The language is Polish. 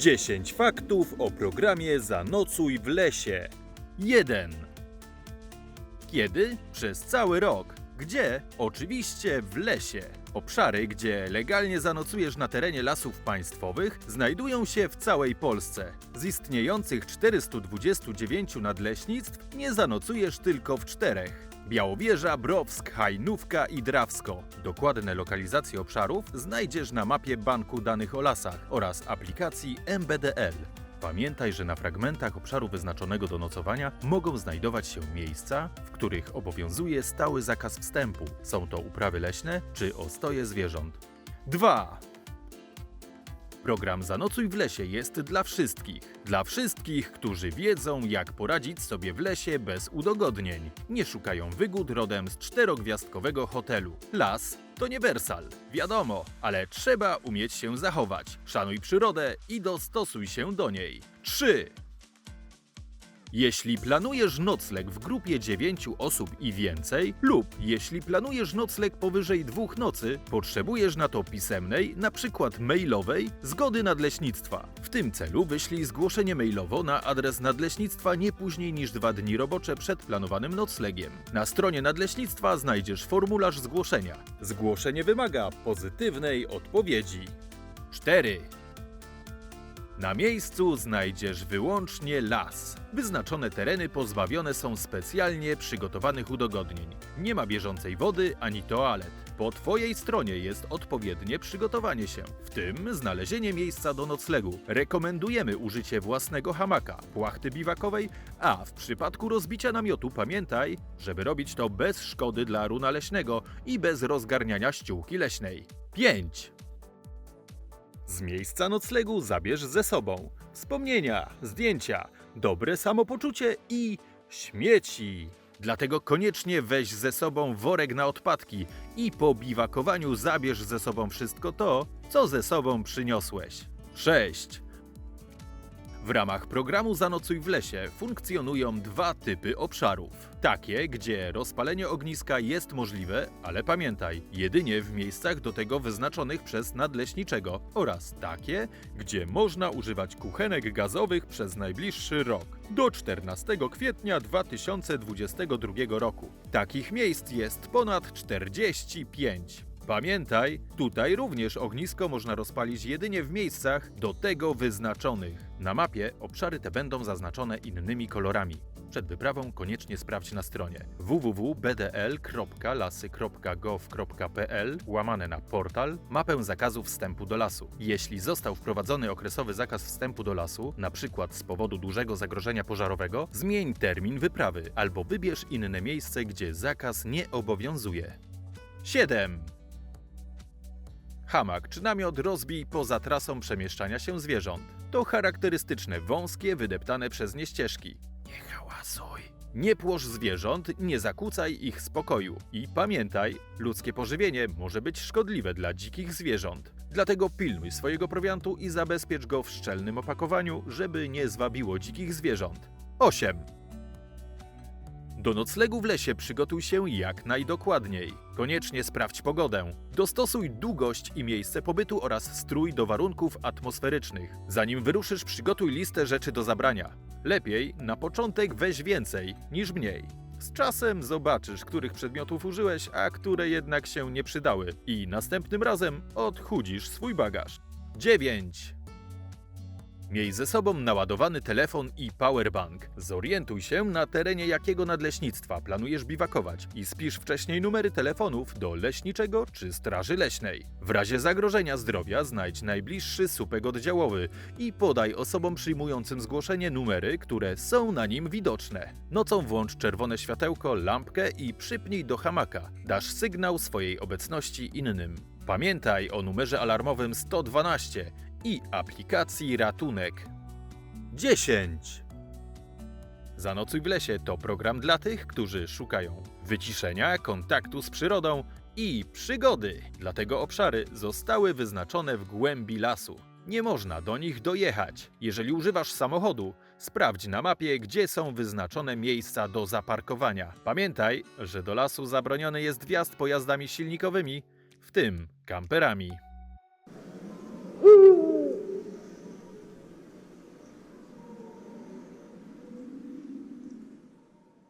10 faktów o programie Zanocuj w lesie. 1. Kiedy? Przez cały rok. Gdzie? Oczywiście w lesie. Obszary, gdzie legalnie zanocujesz na terenie lasów państwowych, znajdują się w całej Polsce. Z istniejących 429 nadleśnictw nie zanocujesz tylko w czterech. Białowieża, Browsk, Hajnówka i Drawsko. Dokładne lokalizacje obszarów znajdziesz na mapie Banku Danych o Lasach oraz aplikacji MBDL. Pamiętaj, że na fragmentach obszaru wyznaczonego do nocowania mogą znajdować się miejsca, w których obowiązuje stały zakaz wstępu. Są to uprawy leśne czy ostoje zwierząt. 2. Program Zanocuj w lesie jest dla wszystkich. Dla wszystkich, którzy wiedzą, jak poradzić sobie w lesie bez udogodnień. Nie szukają wygód rodem z czterogwiazdkowego hotelu. Las to nie Wersal, wiadomo, ale trzeba umieć się zachować. Szanuj przyrodę i dostosuj się do niej. 3. Jeśli planujesz nocleg w grupie 9 osób i więcej, lub jeśli planujesz nocleg powyżej dwóch nocy, potrzebujesz na to pisemnej, na przykład mailowej, zgody nadleśnictwa. W tym celu wyślij zgłoszenie mailowo na adres nadleśnictwa nie później niż dwa dni robocze przed planowanym noclegiem. Na stronie nadleśnictwa znajdziesz formularz zgłoszenia. Zgłoszenie wymaga pozytywnej odpowiedzi. 4. Na miejscu znajdziesz wyłącznie las. Wyznaczone tereny pozbawione są specjalnie przygotowanych udogodnień. Nie ma bieżącej wody ani toalet. Po Twojej stronie jest odpowiednie przygotowanie się, w tym znalezienie miejsca do noclegu. Rekomendujemy użycie własnego hamaka, płachty biwakowej, a w przypadku rozbicia namiotu pamiętaj, żeby robić to bez szkody dla runa leśnego i bez rozgarniania ściółki leśnej. 5. Z miejsca noclegu zabierz ze sobą wspomnienia, zdjęcia, dobre samopoczucie i śmieci. Dlatego koniecznie weź ze sobą worek na odpadki i po biwakowaniu zabierz ze sobą wszystko to, co ze sobą przyniosłeś. 6. W ramach programu Zanocuj w lesie funkcjonują dwa typy obszarów. Takie, gdzie rozpalenie ogniska jest możliwe, ale pamiętaj, jedynie w miejscach do tego wyznaczonych przez nadleśniczego oraz takie, gdzie można używać kuchenek gazowych przez najbliższy rok do 14 kwietnia 2022 roku. Takich miejsc jest ponad 45. Pamiętaj, tutaj również ognisko można rozpalić jedynie w miejscach do tego wyznaczonych. Na mapie obszary te będą zaznaczone innymi kolorami. Przed wyprawą koniecznie sprawdź na stronie www.bdl.lasy.gov.pl łamane na portal mapę zakazu wstępu do lasu. Jeśli został wprowadzony okresowy zakaz wstępu do lasu, przykład z powodu dużego zagrożenia pożarowego, zmień termin wyprawy albo wybierz inne miejsce, gdzie zakaz nie obowiązuje. 7. Hamak czy namiot rozbij poza trasą przemieszczania się zwierząt. To charakterystyczne wąskie, wydeptane przez nie ścieżki. Nie hałasuj. Nie płosz zwierząt, nie zakłócaj ich spokoju. I pamiętaj, ludzkie pożywienie może być szkodliwe dla dzikich zwierząt. Dlatego pilnuj swojego prowiantu i zabezpiecz go w szczelnym opakowaniu, żeby nie zwabiło dzikich zwierząt. 8. Do noclegu w lesie przygotuj się jak najdokładniej. Koniecznie sprawdź pogodę. Dostosuj długość i miejsce pobytu oraz strój do warunków atmosferycznych. Zanim wyruszysz, przygotuj listę rzeczy do zabrania. Lepiej na początek weź więcej niż mniej. Z czasem zobaczysz, których przedmiotów użyłeś, a które jednak się nie przydały i następnym razem odchudzisz swój bagaż. 9. Miej ze sobą naładowany telefon i powerbank. Zorientuj się na terenie jakiego nadleśnictwa planujesz biwakować i spisz wcześniej numery telefonów do leśniczego czy straży leśnej. W razie zagrożenia zdrowia znajdź najbliższy supek oddziałowy i podaj osobom przyjmującym zgłoszenie numery, które są na nim widoczne. Nocą włącz czerwone światełko, lampkę i przypnij do hamaka. Dasz sygnał swojej obecności innym. Pamiętaj o numerze alarmowym 112 i aplikacji Ratunek. 10. Zanocuj w lesie to program dla tych, którzy szukają wyciszenia, kontaktu z przyrodą i przygody. Dlatego obszary zostały wyznaczone w głębi lasu. Nie można do nich dojechać. Jeżeli używasz samochodu, sprawdź na mapie, gdzie są wyznaczone miejsca do zaparkowania. Pamiętaj, że do lasu zabroniony jest wjazd pojazdami silnikowymi, w tym kamperami.